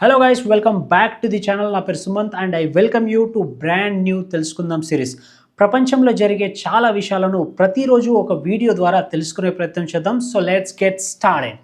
Hello guys welcome back to the channel నా పేరు Sumanth and I welcome you to brand new తెలుసుకుందాం series ప్రపంచంలో జరిగే చాలా విషయాలను ప్రతిరోజు ఒక వీడియో ద్వారా తెలుసుకునే ప్రయత్నం చేద్దాం. సో లెట్స్ గెట్ స్టార్ట్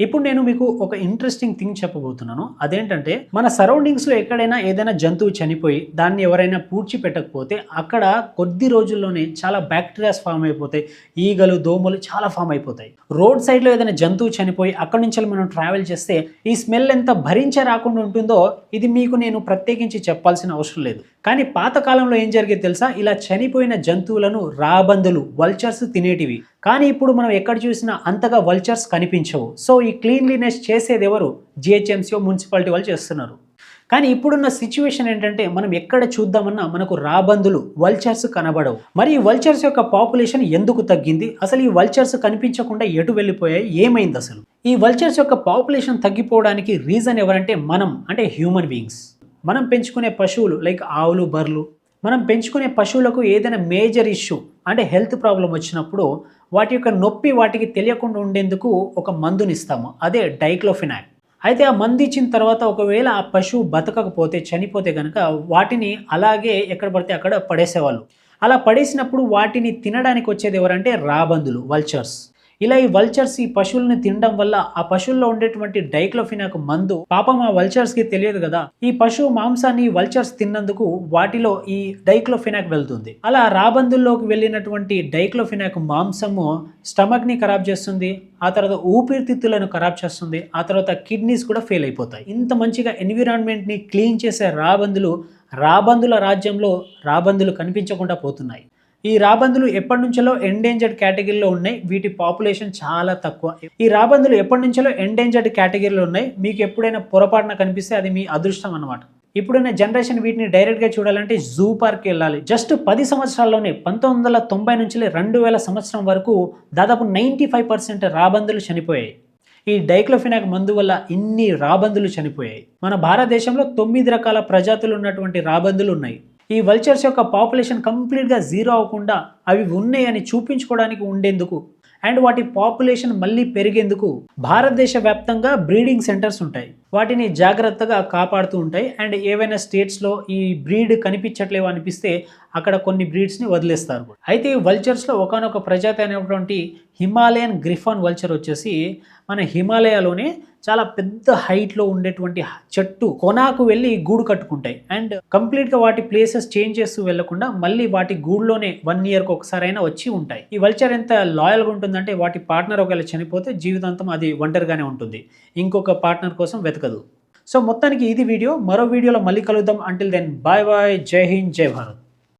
ఇప్పుడు నేను మీకు ఒక ఇంట్రెస్టింగ్ థింగ్ చెప్పబోతున్నాను. అదేంటంటే మన సరౌండింగ్స్లో ఎక్కడైనా ఏదైనా జంతువు చనిపోయి దాన్ని ఎవరైనా పూడ్చి పెట్టకపోతే అక్కడ కొద్ది రోజుల్లోనే చాలా బ్యాక్టీరియాస్ ఫామ్ అయిపోతాయి. ఈగలు దోమలు చాలా ఫామ్ అయిపోతాయి. రోడ్ సైడ్లో ఏదైనా జంతువు చనిపోయి అక్కడి నుంచి మనం ట్రావెల్ చేస్తే ఈ స్మెల్ ఎంత భరించే రాకుండా ఉంటుందో ఇది మీకు నేను ప్రత్యేకించి చెప్పాల్సిన అవసరం లేదు. కానీ పాతకాలంలో ఏం జరిగేది తెలుసా? ఇలా చనిపోయిన జంతువులను రాబందులు వల్చర్స్ తినేటివి. కానీ ఇప్పుడు మనం ఎక్కడ చూసినా అంతగా వల్చర్స్ కనిపించవు. సో ఈ క్లీన్లీనెస్ చేసేది ఎవరు? జిహెచ్ఎంసీ మున్సిపాలిటీ వాళ్ళు చేస్తున్నారు. కానీ ఇప్పుడున్న సిచ్యువేషన్ ఏంటంటే మనం ఎక్కడ చూద్దామన్నా మనకు రాబందులు వల్చర్స్ కనబడవు. మరి ఈ వల్చర్స్ యొక్క పాపులేషన్ ఎందుకు తగ్గింది? అసలు ఈ వల్చర్స్ కనిపించకుండా ఎటు వెళ్ళిపోయాయి? ఏమైంది అసలు? ఈ వల్చర్స్ యొక్క పాపులేషన్ తగ్గిపోవడానికి రీజన్ ఎవరంటే మనం అంటే హ్యూమన్ బీయింగ్స్. మనం పెంచుకునే పశువులు లైక్ ఆవులు బర్రెలు మనం పెంచుకునే పశువులకు ఏదైనా మేజర్ ఇష్యూ అంటే హెల్త్ ప్రాబ్లం వచ్చినప్పుడు వాటి యొక్క నొప్పి వాటికి తెలియకుండా ఉండేందుకు ఒక మందుని ఇస్తాము అదే డైక్లోఫినాక్. అయితే ఆ మందు ఇచ్చిన తర్వాత ఒకవేళ ఆ పశువు బతకకపోతే చనిపోతే కనుక వాటిని అలాగే ఎక్కడ పడితే అక్కడ పడేసేవాళ్ళు. అలా పడేసినప్పుడు వాటిని తినడానికి వచ్చేది ఎవరంటే రాబందులు వల్చర్స్. ఇలా ఈ వల్చర్స్ ఈ పశువులను తినడం వల్ల ఆ పశువుల్లో ఉండేటువంటి డైక్లోఫినాక్ మందు పాపం ఆ వల్చర్స్కి తెలియదు కదా. ఈ పశువు మాంసాన్ని వల్చర్స్ తిన్నందుకు వాటిలో ఈ డైక్లోఫినాక్ వెళ్తుంది. అలా రాబందుల్లోకి వెళ్ళినటువంటి డైక్లోఫినాక్ మాంసము స్టమక్ని ఖరాబ్ చేస్తుంది ఆ తర్వాత ఊపిరితిత్తులను ఖరాబ్ చేస్తుంది ఆ తర్వాత కిడ్నీస్ కూడా ఫెయిల్ అయిపోతాయి. ఇంత మంచిగా ఎన్విరాన్మెంట్ని క్లీన్ చేసే రాబందులు రాబందుల రాజ్యంలో రాబందులు కనిపించకుండా పోతున్నాయి. ఈ రాబందులు ఎప్పటి నుంచో ఎండేంజర్డ్ కేటగిరీలో ఉన్నాయి? వీటి పాపులేషన్ చాలా తక్కువ. ఈ రాబందులు ఎప్పటి నుంచో ఎండేంజర్డ్ కేటగిరీలో ఉన్నాయి? మీకు ఎప్పుడైనా పొరపాటున కనిపిస్తే అది మీ అదృష్టం అనమాట ఇప్పుడున్న జనరేషన్ వీటిని డైరెక్ట్గా చూడాలంటే జూ పార్క్ వెళ్ళాలి. జస్ట్ పది సంవత్సరాల్లోనే పంతొమ్మిది వందల తొంభై నుంచి రెండు వేల సంవత్సరం వరకు దాదాపు నైంటీ ఫైవ్ పర్సెంట్ రాబందులు చనిపోయాయి. ఈ డైక్లోఫినాక్ మందు వల్ల ఇన్ని రాబందులు చనిపోయాయి. మన భారతదేశంలో తొమ్మిది రకాల ప్రజాతులు ఉన్నటువంటి రాబందులు ఉన్నాయి. ఈ వల్చర్స్ యొక్క పాపులేషన్ కంప్లీట్గా జీరో అవ్వకుండా అవి ఉన్నాయని చూపించుకోవడానికి ఉండేందుకు అండ్ వాటి పాపులేషన్ మళ్ళీ పెరిగేందుకు భారతదేశ వ్యాప్తంగా బ్రీడింగ్ సెంటర్స్ ఉంటాయి. వాటిని జాగ్రత్తగా కాపాడుతూ ఉంటాయి. అండ్ ఏవైనా స్టేట్స్లో ఈ బ్రీడ్ కనిపించట్లేవు అనిపిస్తే అక్కడ కొన్ని బ్రీడ్స్ని వదిలేస్తారు. అయితే ఈ వల్చర్స్లో ఒకనొక ప్రజాతి అనేటువంటి హిమాలయన్ గ్రిఫాన్ వల్చర్ వచ్చేసి మన హిమాలయాలోనే చాలా పెద్ద హైట్లో ఉండేటువంటి చెట్టు కొనాకు వెళ్ళి గూడు కట్టుకుంటాయి. అండ్ కంప్లీట్గా వాటి ప్లేసెస్ చేంజ్ చేస్తూ వెళ్ళకుండా మళ్ళీ వాటి గూడులోనే వన్ ఇయర్కి ఒకసారి అయినా వచ్చి ఉంటాయి. ఈ వల్చర్ ఎంత లాయల్గా ఉంటుందంటే వాటి పార్ట్నర్ ఒకవేళ చనిపోతే జీవితాంతం అది ఒంటరిగానే ఉంటుంది. ఇంకొక పార్ట్నర్ కోసం వెతక దొరకదు. సో మొత్తానికి ఇది వీడియో. మరో వీడియోలో మళ్ళీ కలుద్దాం. అంటిల్ దెన్ బాయ్ బాయ్ జై హింద్ జై భారత్.